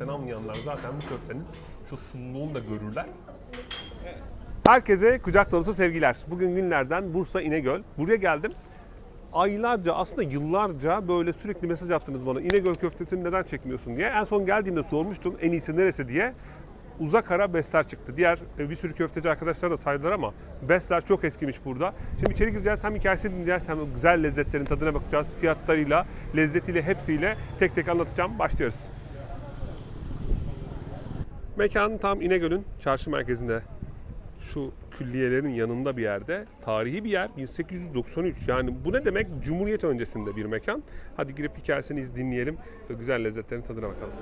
işten anlayanlar zaten bu köftenin şu sunluğunu da görürler. Herkese kucak dolusu sevgiler. Bugün günlerden Bursa İnegöl. Buraya geldim. Aylarca aslında yıllarca böyle sürekli mesaj attınız bana. İnegöl köftesini neden çekmiyorsun diye. En son geldiğimde sormuştum en iyisi neresi diye. Uzak ara Besler çıktı. Diğer e, bir sürü köfteci arkadaşlar da saydılar ama Besler çok eskimiş burada. Şimdi içeri gireceğiz hem hikayesini dinleyeceğiz hem güzel lezzetlerin tadına bakacağız. Fiyatlarıyla, lezzetiyle hepsiyle tek tek anlatacağım. Başlıyoruz. Mekan tam İnegöl'ün çarşı merkezinde. Şu külliyelerin yanında bir yerde. Tarihi bir yer. 1893. Yani bu ne demek? Cumhuriyet öncesinde bir mekan. Hadi girip hikayesini dinleyelim ve güzel lezzetlerin tadına bakalım.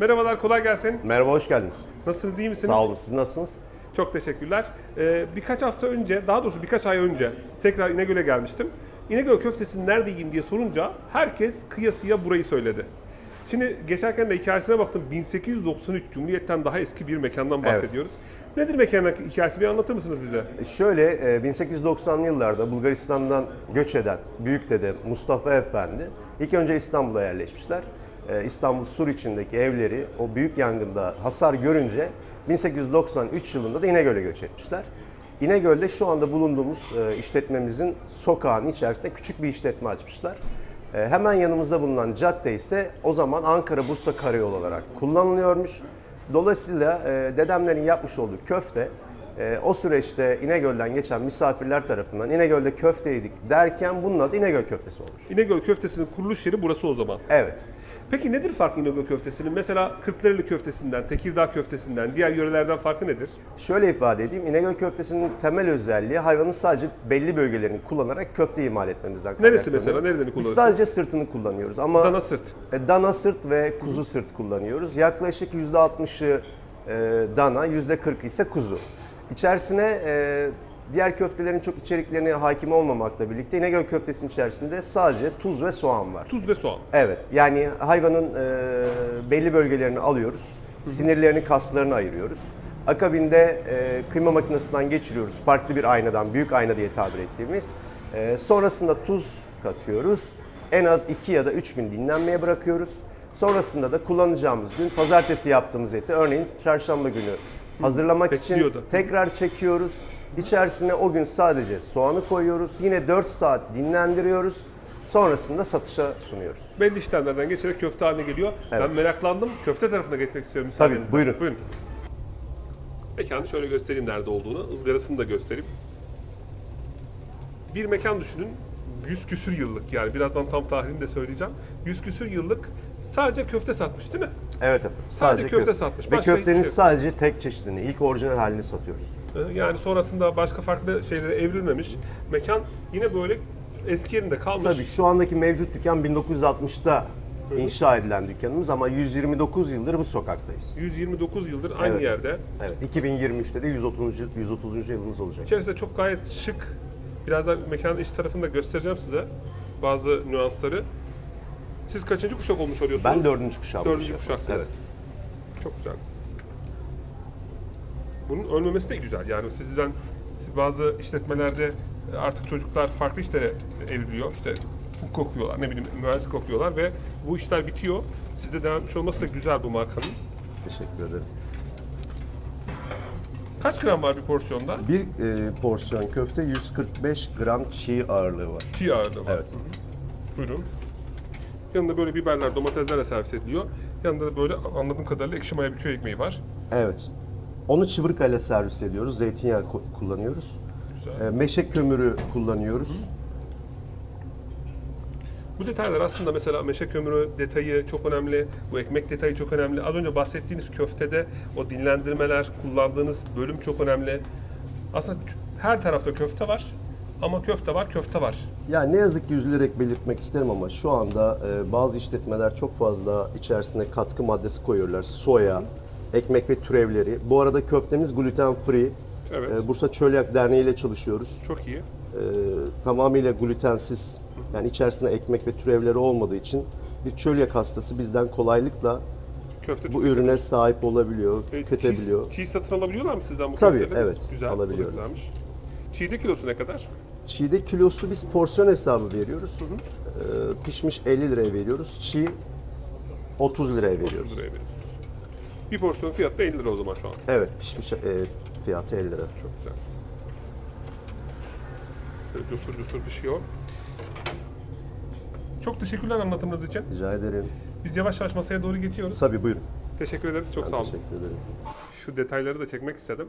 Merhabalar, kolay gelsin. Merhaba, hoş geldiniz. Nasılsınız, iyi misiniz? Sağ olun, siz nasılsınız? Çok teşekkürler. Ee, birkaç hafta önce, daha doğrusu birkaç ay önce tekrar İnegöl'e gelmiştim. İnegöl köftesini nerede yiyeyim diye sorunca herkes kıyasıya burayı söyledi. Şimdi geçerken de hikayesine baktım. 1893 Cumhuriyet'ten daha eski bir mekandan Evet. bahsediyoruz. Nedir mekanın hikayesi? Bir anlatır mısınız bize? Şöyle, e, 1890'lı yıllarda Bulgaristan'dan göç eden büyük dede Mustafa Efendi ilk önce İstanbul'a yerleşmişler. E, İstanbul Sur içindeki evleri o büyük yangında hasar görünce 1893 yılında da İnegöl'e göç etmişler. İnegöl'de şu anda bulunduğumuz e, işletmemizin sokağın içerisinde küçük bir işletme açmışlar. E, Hemen yanımızda bulunan cadde ise o zaman Ankara-Bursa Karayolu olarak kullanılıyormuş. Dolayısıyla e, dedemlerin yapmış olduğu köfte e, o süreçte İnegöl'den geçen misafirler tarafından İnegöl'de köfte yedik derken bunun adı İnegöl köftesi olmuş. İnegöl köftesinin kuruluş yeri burası o zaman. Evet. Peki nedir farkı İnegöl köftesinin? Mesela Kırklareli köftesinden, Tekirdağ köftesinden, diğer yörelerden farkı nedir? Şöyle ifade edeyim. İnegöl köftesinin temel özelliği hayvanın sadece belli bölgelerini kullanarak köfte imal etmemizden Neresi kaynaklanıyor. mesela? Nereden Biz kullanıyorsunuz? sadece sırtını kullanıyoruz ama Dana sırt. E, Dana sırt ve kuzu sırt kullanıyoruz. Yaklaşık %60'ı e, dana, %40'ı ise kuzu. İçerisine e, diğer köftelerin çok içeriklerine hakim olmamakla birlikte İnegöl köftesinin içerisinde sadece tuz ve soğan var. Tuz ve soğan. Evet, yani hayvanın e, belli bölgelerini alıyoruz, sinirlerini, kaslarını ayırıyoruz. Akabinde e, kıyma makinesinden geçiriyoruz, farklı bir aynadan, büyük ayna diye tabir ettiğimiz. E, sonrasında tuz katıyoruz, en az 2 ya da 3 gün dinlenmeye bırakıyoruz. Sonrasında da kullanacağımız gün, pazartesi yaptığımız eti, örneğin çarşamba günü hazırlamak için Bekliyordu. tekrar çekiyoruz. İçerisine o gün sadece soğanı koyuyoruz, yine 4 saat dinlendiriyoruz. Sonrasında satışa sunuyoruz. belli işlemlerden geçerek köfte haline geliyor. Ben Evet. meraklandım. Köfte tarafına geçmek istiyorum Tabii, buyurun. Buyurun. Mekanı şöyle göstereyim nerede olduğunu. ızgarasını da göstereyim. Bir mekan düşünün. 100 küsür yıllık yani birazdan tam tarihini de söyleyeceğim. 100 küsür yıllık sadece köfte satmış değil mi? Evet efendim. Sadece köfte satmış, Ve başka köftenin şey sadece tek çeşidini, ilk orijinal halini satıyoruz. Ee, Yani sonrasında başka farklı şeylere evrilmemiş. Mekan yine böyle eski yerinde kalmış. Tabii şu andaki mevcut dükkan 1960'da inşa edilen dükkanımız ama 129 yıldır bu sokaktayız. 129 yıldır aynı Evet. yerde. Evet. 2023'te de 130. 130. yılımız olacak. İçerisinde çok gayet şık. Birazdan mekanın iç tarafını da göstereceğim size. Bazı nüansları. Siz kaçıncı kuşak olmuş oluyorsunuz? Ben dördüncü kuşağım. Dördüncü kuşaksınız. Evet. Çok güzel. Bunun ölmemesi de güzel. Yani sizden bazı işletmelerde artık çocuklar farklı işlere evriliyor. İşte hukuk okuyorlar, ne bileyim mühendislik okuyorlar ve bu işler bitiyor. Sizde devam etmiş olması da güzel bu markanın. Teşekkür ederim. Kaç gram var bir porsiyonda? Bir e, porsiyon köfte 145 gram çiğ ağırlığı var. Çiğ ağırlığı var. Evet. Hı hı. Buyurun. Yanında böyle biberler, domateslerle servis ediliyor. Yanında da böyle anladığım kadarıyla ekşi maya bir köy ekmeği var. Evet. Onu çıvırkayla servis ediyoruz. Zeytinyağı kullanıyoruz. Güzel. E, meşe kömürü kullanıyoruz. Bu detaylar aslında mesela meşe kömürü detayı çok önemli, bu ekmek detayı çok önemli. Az önce bahsettiğiniz köftede o dinlendirmeler, kullandığınız bölüm çok önemli. Aslında her tarafta köfte var ama köfte var, köfte var. Yani ne yazık ki üzülerek belirtmek isterim ama şu anda e, bazı işletmeler çok fazla içerisine katkı maddesi koyuyorlar. Soya, ekmek ve türevleri. Bu arada köftemiz gluten free. Evet. E, Bursa Çölyak Derneği ile çalışıyoruz. Çok iyi. E, tamamıyla glutensiz. Yani içerisinde ekmek ve türevleri olmadığı için bir çölyak hastası bizden kolaylıkla Köfte bu ürüne sahip olabiliyor, E, tüketebiliyor. Çiğ, çiğ satın alabiliyorlar mı sizden bu Tabii, köfteleri? evet, Güzel, alabiliyorlar. Çiğde kilosu ne kadar? Çiğde kilosu biz porsiyon hesabı veriyoruz. E, pişmiş 50 liraya veriyoruz. Çiğ 30 liraya veriyoruz. 30 liraya. Bir porsiyon fiyatı da 50 lira o zaman şu an. Evet pişmiş e, fiyatı 50 lira. Çok güzel. Böyle cusur cusur pişiyor. Çok teşekkürler anlatımınız için. Rica ederim. Biz yavaş yavaş masaya doğru geçiyoruz. Tabii buyurun. Teşekkür ederiz. Çok sağ olun. Teşekkür ederim. Şu detayları da çekmek istedim.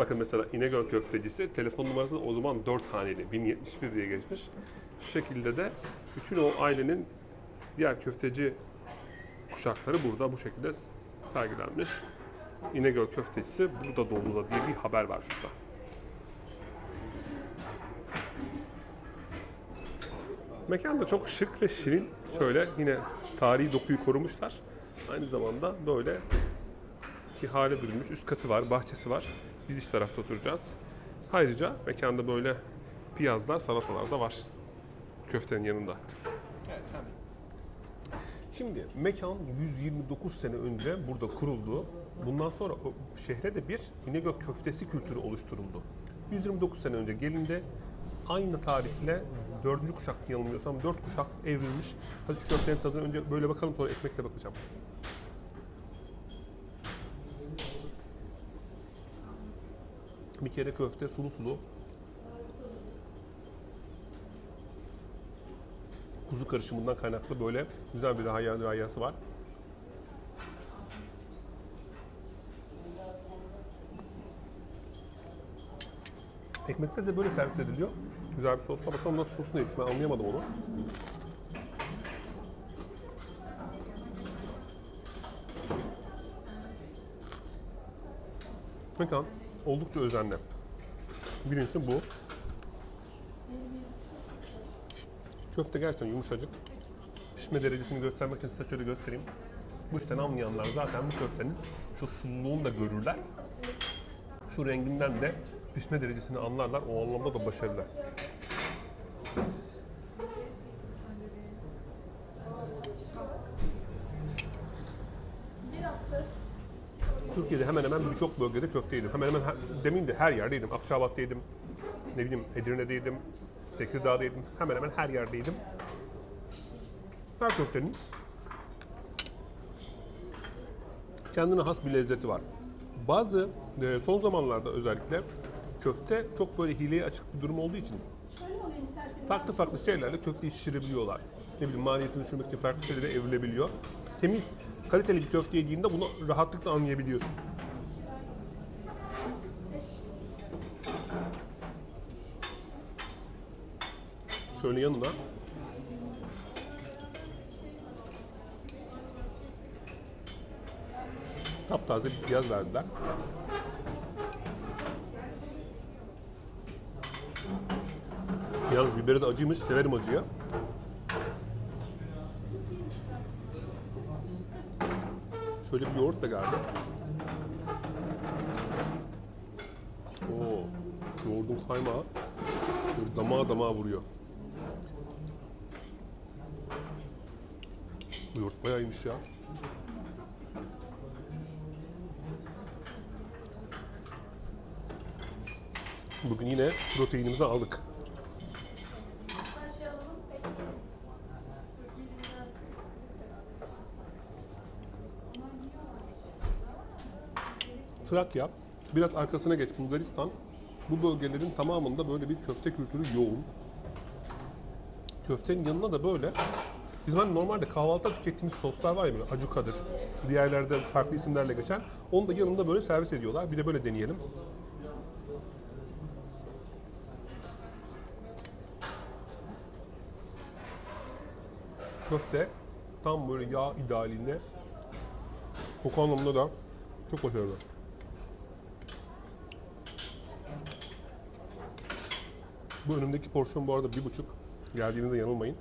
Bakın mesela İnegöl köftecisi telefon numarası o zaman 4 haneli 1071 diye geçmiş. Şu şekilde de bütün o ailenin diğer köfteci kuşakları burada bu şekilde sergilenmiş. İnegöl köftecisi burada dolu da diye bir haber var şurada. Mekan da çok şık ve şirin. Şöyle yine tarihi dokuyu korumuşlar. Aynı zamanda böyle bir hale bürünmüş. Üst katı var, bahçesi var. Biz iç tarafta oturacağız. Ayrıca mekanda böyle piyazlar, salatalar da var. Köftenin yanında. Evet sen. Şimdi mekan 129 sene önce burada kuruldu. Bundan sonra o şehre de bir İnegöl köftesi kültürü oluşturuldu. 129 sene önce gelindi. Aynı tarifle dördüncü kuşak yanılmıyorsam dört kuşak evrilmiş. Hadi şu köftenin tadına önce böyle bakalım sonra ekmekle bakacağım. Bir kere köfte sulu sulu. Kuzu karışımından kaynaklı böyle güzel bir rahaya, rahayası var. Ekmekler de böyle servis ediliyor. Güzel bir sosla bakalım nasıl sosu neymiş ben anlayamadım onu. Mekan oldukça özenli. Birincisi bu. Köfte gerçekten yumuşacık. Pişme derecesini göstermek için size şöyle göstereyim. Bu işten anlayanlar zaten bu köftenin şu sululuğunu da görürler. Şu renginden de pişme derecesini anlarlar. O anlamda da başarılı. Türkiye'de hemen hemen birçok bölgede köfte yedim. Hemen hemen demin de her yerde yedim. Ne bileyim Edirne'de yedim. Tekirdağ'da yedim. Hemen hemen her yerde yedim. Her köftenin kendine has bir lezzeti var. Bazı e, son zamanlarda özellikle köfte çok böyle hileye açık bir durum olduğu için farklı farklı şeylerle köfteyi şişirebiliyorlar. Ne bileyim maliyetini düşürmek için farklı şeylere evrilebiliyor. Temiz, kaliteli bir köfte yediğinde bunu rahatlıkla anlayabiliyorsun. Şöyle yanına taptaze bir piyaz verdiler. Yalnız biberi de acıymış, severim acıyı. Şöyle bir yoğurt da geldi. Oo, yoğurdun kaymağı böyle damağa damağa vuruyor. Bu yoğurt bayağı iyiymiş ya. Bugün yine proteinimizi aldık. Trakya, biraz arkasına geç Bulgaristan. Bu bölgelerin tamamında böyle bir köfte kültürü yoğun. Köftenin yanına da böyle Bizim hani normalde kahvaltıda tükettiğimiz soslar var ya böyle acukadır. Diğerlerde farklı isimlerle geçen. Onu da yanında böyle servis ediyorlar. Bir de böyle deneyelim. Köfte tam böyle yağ idealinde. Koku anlamında da çok başarılı. Bu önümdeki porsiyon bu arada bir buçuk. Geldiğinizde yanılmayın.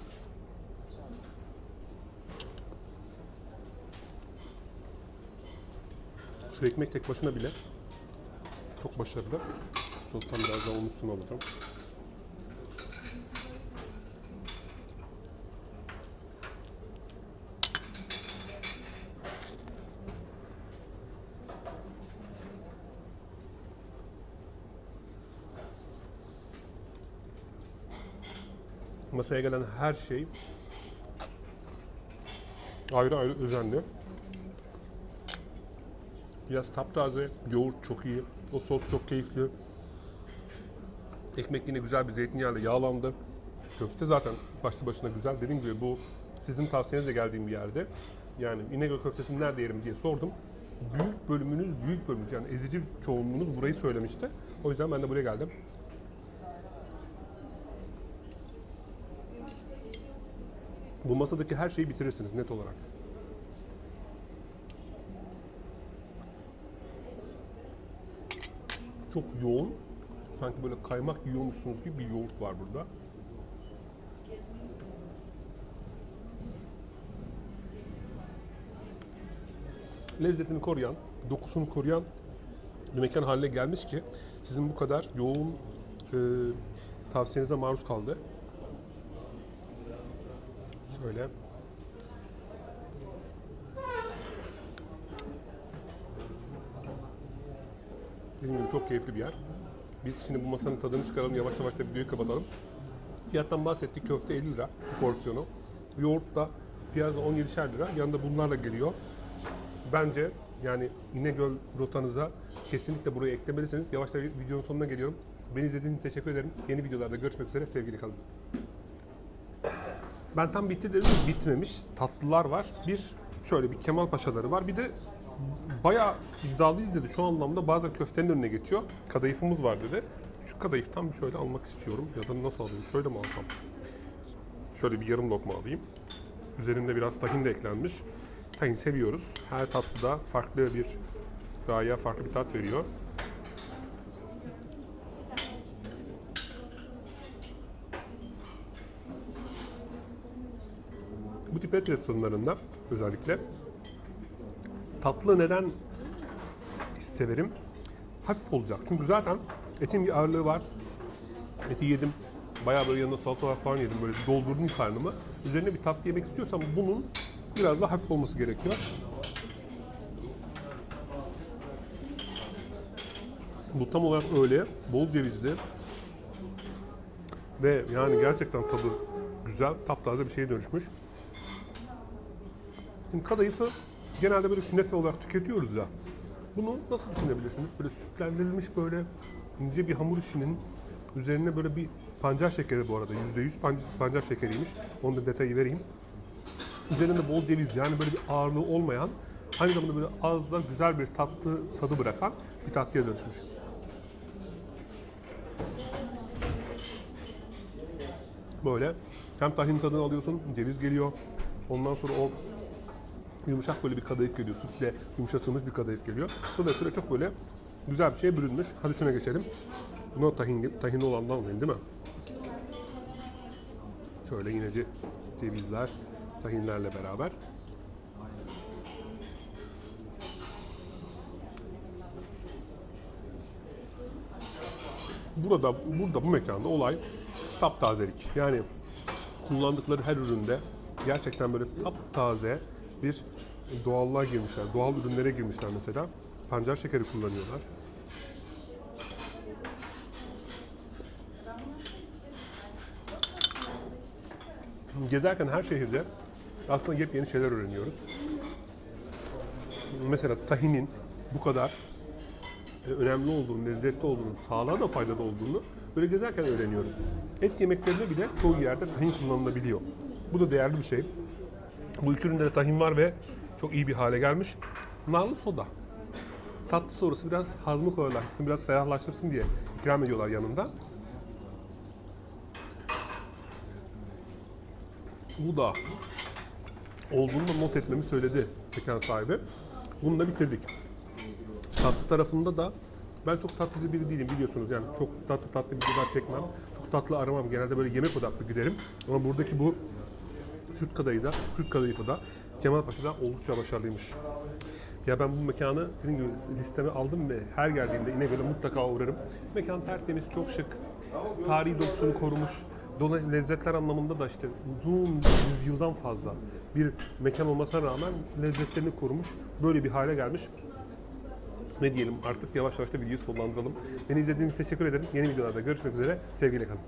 Şu ekmek tek başına bile çok başarılı. Sostan biraz daha onun üstüne Masaya gelen her şey ayrı ayrı özenli. Biraz taptaze, yoğurt çok iyi. O sos çok keyifli. Ekmek yine güzel bir zeytinyağıyla yağlandı. Köfte zaten başlı başına güzel. Dediğim gibi bu sizin tavsiyenizle geldiğim bir yerde. Yani İnegöl köftesini nerede yerim diye sordum. Büyük bölümünüz, büyük bölümünüz yani ezici çoğunluğunuz burayı söylemişti. O yüzden ben de buraya geldim. Bu masadaki her şeyi bitirirsiniz net olarak. Çok yoğun. Sanki böyle kaymak yiyormuşsunuz gibi bir yoğurt var burada. Lezzetini koruyan, dokusunu koruyan bir mekan haline gelmiş ki sizin bu kadar yoğun e, tavsiyenize maruz kaldı. Şöyle. Dediğim çok keyifli bir yer. Biz şimdi bu masanın tadını çıkaralım, yavaş yavaş da videoyu kapatalım. Fiyattan bahsettik, köfte 50 lira bir porsiyonu. Yoğurt da piyazda 17'şer lira, yanında bunlarla geliyor. Bence yani İnegöl rotanıza kesinlikle burayı eklemelisiniz. Yavaştan videonun sonuna geliyorum. Beni izlediğiniz için teşekkür ederim. Yeni videolarda görüşmek üzere, sevgili kalın. Ben tam bitti dedim, bitmemiş. Tatlılar var. Bir şöyle bir Kemal Paşaları var. Bir de bayağı iddialıyız dedi. Şu anlamda bazen köftenin önüne geçiyor. Kadayıfımız var dedi. Şu kadayıftan şöyle almak istiyorum. Ya da nasıl alayım? Şöyle mi alsam? Şöyle bir yarım lokma alayım. Üzerinde biraz tahin de eklenmiş. Tahin seviyoruz. Her tatlıda farklı bir gaya, farklı bir tat veriyor. Bu tip et restoranlarında özellikle tatlı neden severim? Hafif olacak. Çünkü zaten etin bir ağırlığı var. Eti yedim. Bayağı böyle yanında salatalar falan yedim. Böyle doldurdum karnımı. Üzerine bir tatlı yemek istiyorsam bunun biraz daha hafif olması gerekiyor. Bu tam olarak öyle. Bol cevizli. Ve yani gerçekten tadı güzel, taptaze bir şeye dönüşmüş. Şimdi kadayıfı genelde böyle künefe olarak tüketiyoruz ya. Bunu nasıl düşünebilirsiniz? Böyle sütlendirilmiş böyle ince bir hamur işinin üzerine böyle bir pancar şekeri bu arada. %100 pan- pancar şekeriymiş. Onu da detayı vereyim. Üzerinde bol ceviz yani böyle bir ağırlığı olmayan aynı zamanda böyle ağızda güzel bir tatlı tadı bırakan bir tatlıya dönüşmüş. Böyle hem tahin tadını alıyorsun, ceviz geliyor. Ondan sonra o yumuşak böyle bir kadayıf geliyor. Sütle yumuşatılmış bir kadayıf geliyor. Dolayısıyla çok böyle güzel bir şeye bürünmüş. Hadi şuna geçelim. Buna tahin, tahinli olandan alayım değil mi? Şöyle yine ce- cevizler, tahinlerle beraber. Burada, burada bu mekanda olay taptazelik. Yani kullandıkları her üründe gerçekten böyle taptaze bir doğallığa girmişler. Doğal ürünlere girmişler mesela. Pancar şekeri kullanıyorlar. Gezerken her şehirde aslında yepyeni şeyler öğreniyoruz. Mesela tahinin bu kadar e, önemli olduğunu, lezzetli olduğunu, sağlığa da faydalı olduğunu böyle gezerken öğreniyoruz. Et yemeklerinde bile çoğu yerde tahin kullanılabiliyor. Bu da değerli bir şey. Bu iki de tahin var ve çok iyi bir hale gelmiş. Narlı soda. Tatlı sonrası biraz hazmı kolaylaştırsın, biraz ferahlaştırsın diye ikram ediyorlar yanında. Bu da olduğunu da not etmemi söyledi mekan sahibi. Bunu da bitirdik. Tatlı tarafında da ben çok tatlıcı biri değilim biliyorsunuz yani çok tatlı tatlı videolar çekmem. Çok tatlı aramam. Genelde böyle yemek odaklı giderim. Ama buradaki bu süt kadayıfı da, süt kadayıfı da Kemalpaşa'da oldukça başarılıymış. Ya ben bu mekanı dediğim gibi listeme aldım ve her geldiğimde İnegöl'e mutlaka uğrarım. Mekan tertemiz, çok şık. Tarihi dokusunu korumuş. Dolayısıyla lezzetler anlamında da işte uzun yüzyıldan fazla bir mekan olmasına rağmen lezzetlerini korumuş. Böyle bir hale gelmiş. Ne diyelim artık yavaş yavaş da videoyu sonlandıralım. Beni izlediğiniz için teşekkür ederim. Yeni videolarda görüşmek üzere. Sevgiyle kalın.